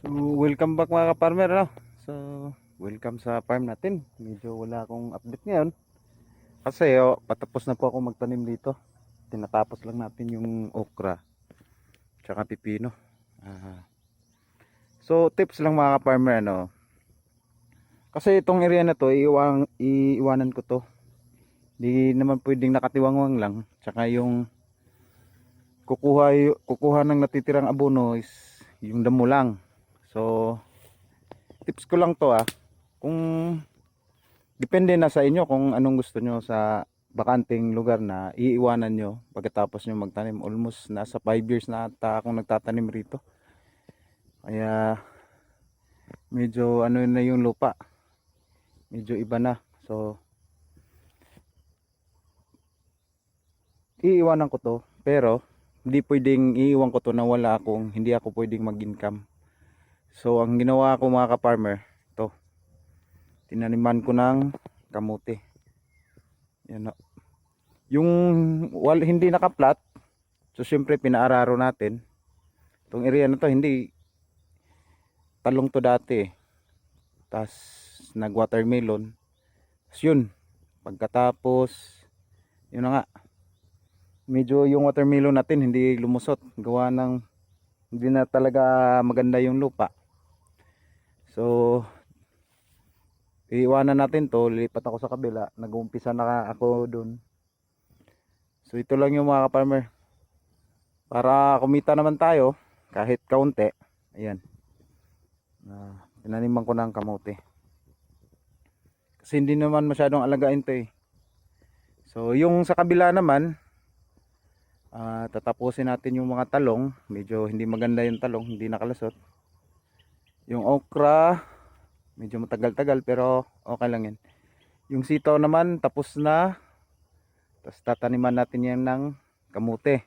So, welcome back mga ka-farmer. No? So, welcome sa farm natin. Medyo wala akong update ngayon. Kasi oh, patapos na po ako magtanim dito. Tinatapos lang natin yung okra. Tsaka pipino. Ah. so, tips lang mga ka-farmer. Ano? Kasi itong area na to, iiwan, iiwanan ko to. Di naman pwedeng nakatiwangwang lang. Tsaka yung kukuha, kukuha ng natitirang abono is yung damo lang. So, tips ko lang to ah. Kung depende na sa inyo kung anong gusto nyo sa bakanting lugar na iiwanan nyo pagkatapos nyo magtanim. Almost nasa 5 years na ata akong nagtatanim rito. Kaya medyo ano na yung lupa. Medyo iba na. So, iiwanan ko to. Pero, hindi pwedeng iiwan ko to na wala akong, hindi ako pwedeng mag-income. So, ang ginawa ko mga ka-farmer, to. Tinaniman ko ng kamuti. Yan o. Yung wal, hindi nakaplat, so syempre pinaararo natin. Itong area na to, hindi talong to dati. Tapos, nag-watermelon. Tapos yun, pagkatapos, yun na nga, medyo yung watermelon natin hindi lumusot. Gawa ng, hindi na talaga maganda yung lupa. So, iiwanan natin to. Lilipat ako sa kabila. Nag-uumpisa na ako dun. So, ito lang yung mga farmer Para kumita naman tayo, kahit kaunti. Ayan. Uh, tinaniman ko ng kamote. Kasi hindi naman masyadong alagain to eh. So, yung sa kabila naman, ah, tatapusin natin yung mga talong. Medyo hindi maganda yung talong, hindi nakalasot. Yung okra, medyo matagal-tagal pero okay lang yan. Yung sitaw naman, tapos na. Tapos tataniman natin yan ng kamute.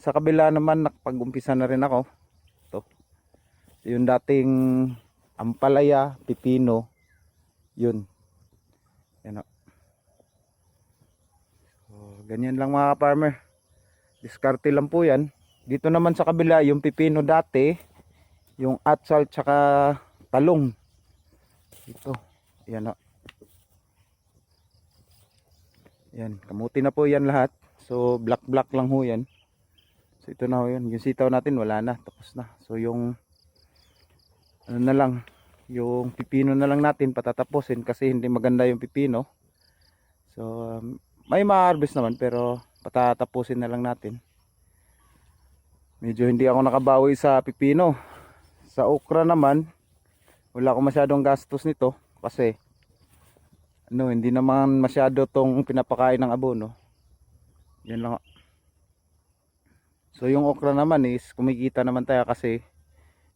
Sa kabila naman, nakapag-umpisa na rin ako. Ito. Yung dating ampalaya, pipino. Yun. Yan o. So, ganyan lang mga farmer. Diskarte lang po yan. Dito naman sa kabila, yung pipino dati, yung atsal tsaka talong. Ito. Yan o. Yan. Kamuti na po yan lahat. So, black-black lang ho yan. So, ito na ho yan. Yung sitaw natin, wala na. Tapos na. So, yung ano na lang, yung pipino na lang natin patatapusin kasi hindi maganda yung pipino. So, um, may ma-harvest naman pero patatapusin na lang natin. Medyo hindi ako nakabawi sa pipino. Sa okra naman, wala akong masyadong gastos nito kasi ano, hindi naman masyado tong pinapakain ng abono. Yan lang. So yung okra naman is kumikita naman tayo kasi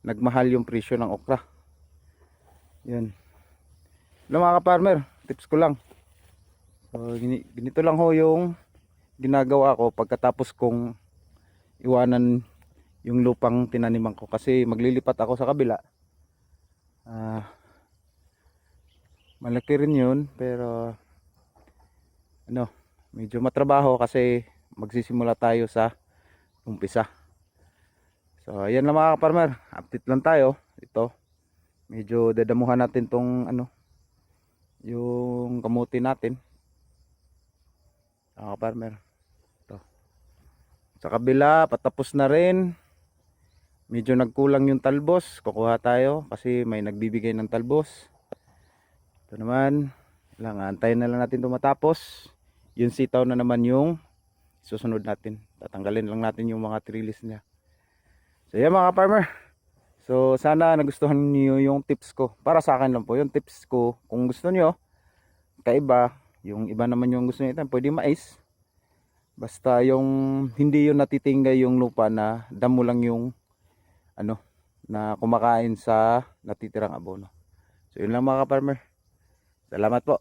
nagmahal yung presyo ng okra. Yan. Hello mga ka-farmer, tips ko lang. So, ganito lang ho yung ginagawa ko pagkatapos kong iwanan yung lupang tinaniman ko kasi maglilipat ako sa kabila. Ah, malaki rin yun pero ano, medyo matrabaho kasi magsisimula tayo sa umpisa. So, ayan lang mga ka-farmer, update lang tayo. Ito, medyo dadamuhan natin tong ano, yung kamuti natin. Mga ka-farmer. Ito. Sa kabila, patapos na rin. Medyo nagkulang yung talbos. Kukuha tayo kasi may nagbibigay ng talbos. Ito naman. Lang, antayin na lang natin ito matapos. Yung sitaw na naman yung susunod natin. Tatanggalin lang natin yung mga trellis niya. So yan mga farmer. So sana nagustuhan niyo yung tips ko. Para sa akin lang po yung tips ko. Kung gusto niyo kaiba, yung iba naman yung gusto niyo, pwede mais. Basta yung hindi yung natitinggay yung lupa na damo lang yung ano na kumakain sa natitirang abono. So yun lang mga farmer. Salamat po.